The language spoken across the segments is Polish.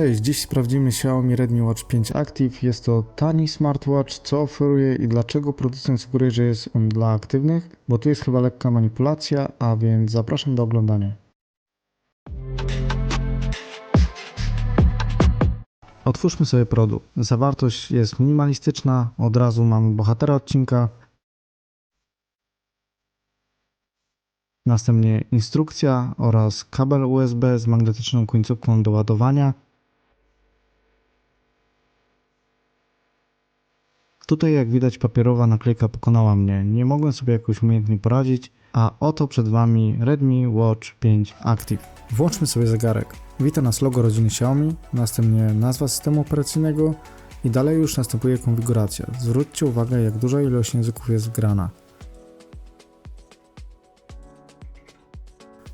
Cześć, dziś sprawdzimy Xiaomi Redmi Watch 5 Active. Jest to tani smartwatch, co oferuje i dlaczego producent sugeruje, że jest on dla aktywnych, bo tu jest chyba lekka manipulacja, a więc zapraszam do oglądania. Otwórzmy sobie produkt. Zawartość jest minimalistyczna, od razu mamy bohatera odcinka. Następnie instrukcja oraz kabel USB z magnetyczną końcówką do ładowania. Tutaj jak widać papierowa naklejka pokonała mnie. Nie mogłem sobie jakoś umiejętnie poradzić, a oto przed Wami Redmi Watch 5 Active. Włączmy sobie zegarek. Wita nas logo rodziny Xiaomi, następnie nazwa systemu operacyjnego i dalej już następuje konfiguracja. Zwróćcie uwagę jak duża ilość języków jest wgrana.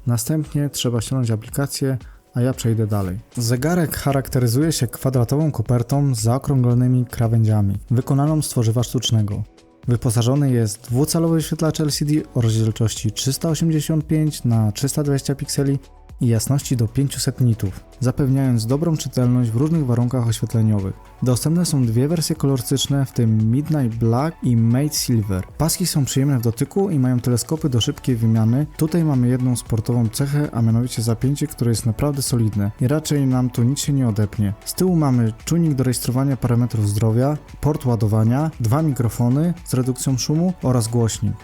Następnie trzeba ściągnąć aplikację, a ja przejdę dalej. Zegarek charakteryzuje się kwadratową kopertą z zaokrąglonymi krawędziami, wykonaną z tworzywa sztucznego. Wyposażony jest dwucalowy wyświetlacz LCD o rozdzielczości 385 na 320 pikseli i jasności do 500 nitów, zapewniając dobrą czytelność w różnych warunkach oświetleniowych. Dostępne są dwie wersje kolorystyczne, w tym Midnight Black i Mate Silver. Paski są przyjemne w dotyku i mają teleskopy do szybkiej wymiany. Tutaj mamy jedną sportową cechę, a mianowicie zapięcie, które jest naprawdę solidne i raczej nam tu nic się nie odepnie. Z tyłu mamy czujnik do rejestrowania parametrów zdrowia, port ładowania, dwa mikrofony z redukcją szumu oraz głośnik.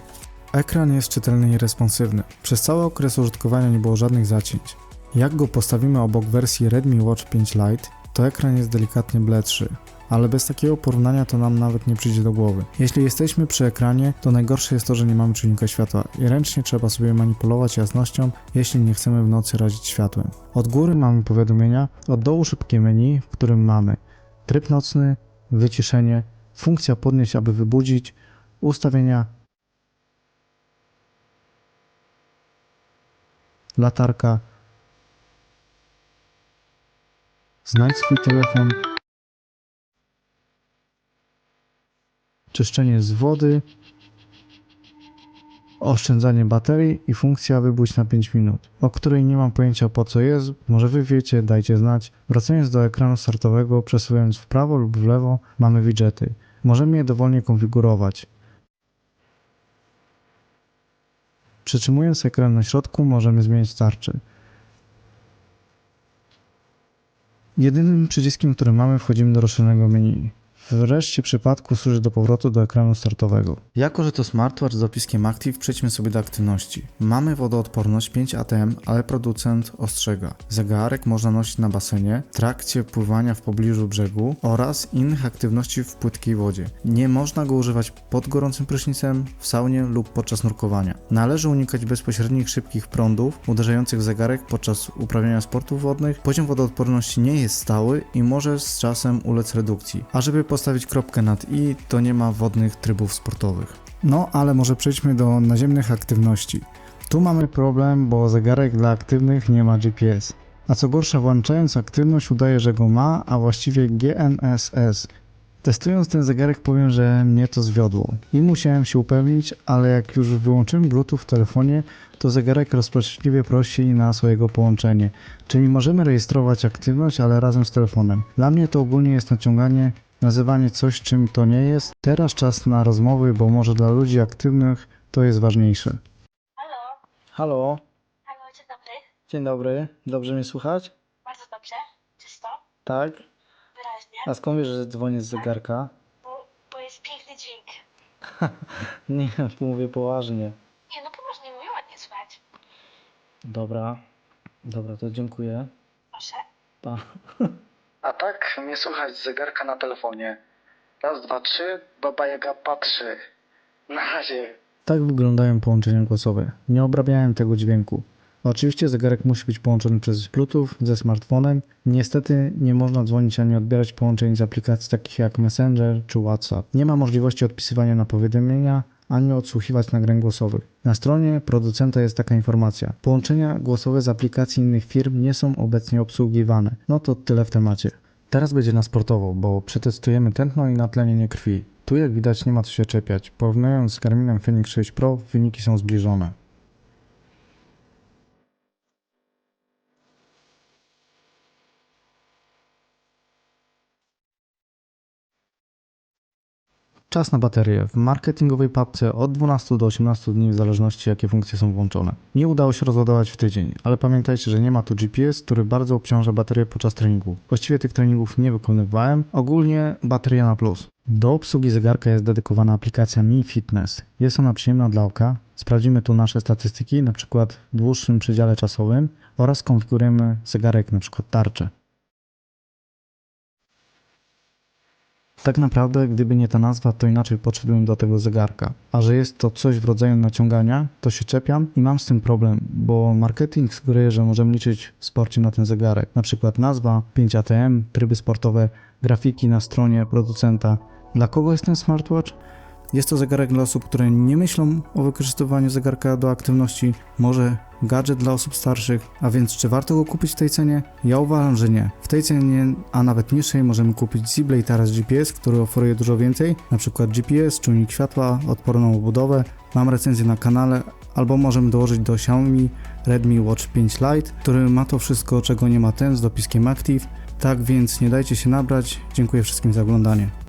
Ekran jest czytelny i responsywny. Przez cały okres użytkowania nie było żadnych zacięć. Jak go postawimy obok wersji Redmi Watch 5 Lite, to ekran jest delikatnie bledszy, ale bez takiego porównania to nam nawet nie przyjdzie do głowy. Jeśli jesteśmy przy ekranie, to najgorsze jest to, że nie mamy czujnika światła i ręcznie trzeba sobie manipulować jasnością, jeśli nie chcemy w nocy razić światłem. Od góry mamy powiadomienia, od dołu szybkie menu, w którym mamy tryb nocny, wyciszenie, funkcja podnieść, aby wybudzić, ustawienia, latarka. Znajdź swój telefon. Czyszczenie z wody. Oszczędzanie baterii i funkcja wybudź na 5 minut, o której nie mam pojęcia po co jest, może wy wiecie, dajcie znać. Wracając do ekranu startowego, przesuwając w prawo lub w lewo, mamy widgety. Możemy je dowolnie konfigurować. Przytrzymując ekran na środku możemy zmienić tarczy. Jedynym przyciskiem, który mamy, wchodzimy do rozszerzonego menu. W przypadku służy do powrotu do ekranu startowego. Jako, że to smartwatch z dopiskiem Active, przejdźmy sobie do aktywności. Mamy wodoodporność 5 ATM, ale producent ostrzega. Zegarek można nosić na basenie, w trakcie pływania w pobliżu brzegu oraz innych aktywności w płytkiej wodzie. Nie można go używać pod gorącym prysznicem, w saunie lub podczas nurkowania. Należy unikać bezpośrednich szybkich prądów uderzających w zegarek podczas uprawiania sportów wodnych. Poziom wodoodporności nie jest stały i może z czasem ulec redukcji. A żeby postawić kropkę nad i, to nie ma wodnych trybów sportowych. No, ale może przejdźmy do naziemnych aktywności. Tu mamy problem, bo zegarek dla aktywnych nie ma GPS. A co gorsza, włączając aktywność udaje, że go ma, a właściwie GNSS. Testując ten zegarek powiem, że mnie to zwiodło. I musiałem się upewnić, ale jak już wyłączyłem Bluetooth w telefonie, to zegarek rozpaczliwie prosi nas o jego połączenie. Czyli możemy rejestrować aktywność, ale razem z telefonem. Dla mnie to ogólnie jest naciąganie, nazywanie coś czym to nie jest. Teraz czas na rozmowy, bo może dla ludzi aktywnych to jest ważniejsze. Halo, Halo, halo, dzień dobry. dzień dobry. Dobrze mnie słuchać? Bardzo dobrze. Czysto, Tak. wyraźnie, A skąd wiesz, że dzwonię z zegarka? bo, bo jest piękny dźwięk. Nie, mówię poważnie. Nie, no poważnie mówię, ładnie słychać. Dobra, dobra, to dziękuję. Proszę. Pa. A tak mnie słuchać z zegarka na telefonie. Raz, dwa, trzy, baba jaga patrzy. Na razie. Tak wyglądają połączenia głosowe. Nie obrabiałem tego dźwięku. Oczywiście zegarek musi być połączony przez Bluetooth ze smartfonem. Niestety nie można dzwonić ani odbierać połączeń z aplikacji takich jak Messenger czy WhatsApp. Nie ma możliwości odpisywania na powiadomienia ani odsłuchiwać nagrań głosowych. Na stronie producenta jest taka informacja. Połączenia głosowe z aplikacji innych firm nie są obecnie obsługiwane. No to tyle w temacie. Teraz będzie na sportowo, bo przetestujemy tętno i natlenienie krwi. Tu jak widać nie ma co się czepiać. Porównując z Garminem Fenix 6 Pro, wyniki są zbliżone. Czas na baterię. W marketingowej papce od 12 do 18 dni w zależności jakie funkcje są włączone. Nie udało się rozładować w tydzień, ale pamiętajcie, że nie ma tu GPS, który bardzo obciąża baterię podczas treningu. Właściwie tych treningów nie wykonywałem. Ogólnie bateria na plus. Do obsługi zegarka jest dedykowana aplikacja Mi Fitness. Jest ona przyjemna dla oka. Sprawdzimy tu nasze statystyki, na przykład w dłuższym przedziale czasowym oraz konfigurujemy zegarek, na przykład tarczę. Tak naprawdę, gdyby nie ta nazwa, to inaczej podszedłbym do tego zegarka. A że jest to coś w rodzaju naciągania, to się czepiam i mam z tym problem, bo marketing sugeruje, że możemy liczyć w sporcie na ten zegarek. Na przykład nazwa, 5 ATM, tryby sportowe, grafiki na stronie producenta. Dla kogo jest ten smartwatch? Jest to zegarek dla osób, które nie myślą o wykorzystywaniu zegarka do aktywności, może gadżet dla osób starszych, a więc czy warto go kupić w tej cenie? Ja uważam, że nie. W tej cenie, a nawet niższej możemy kupić Zibley Taras GPS, który oferuje dużo więcej, przykład GPS, czujnik światła, odporną obudowę, mam recenzję na kanale, albo możemy dołożyć do Xiaomi Redmi Watch 5 Lite, który ma to wszystko, czego nie ma ten z dopiskiem Active. Tak więc nie dajcie się nabrać. Dziękuję wszystkim za oglądanie.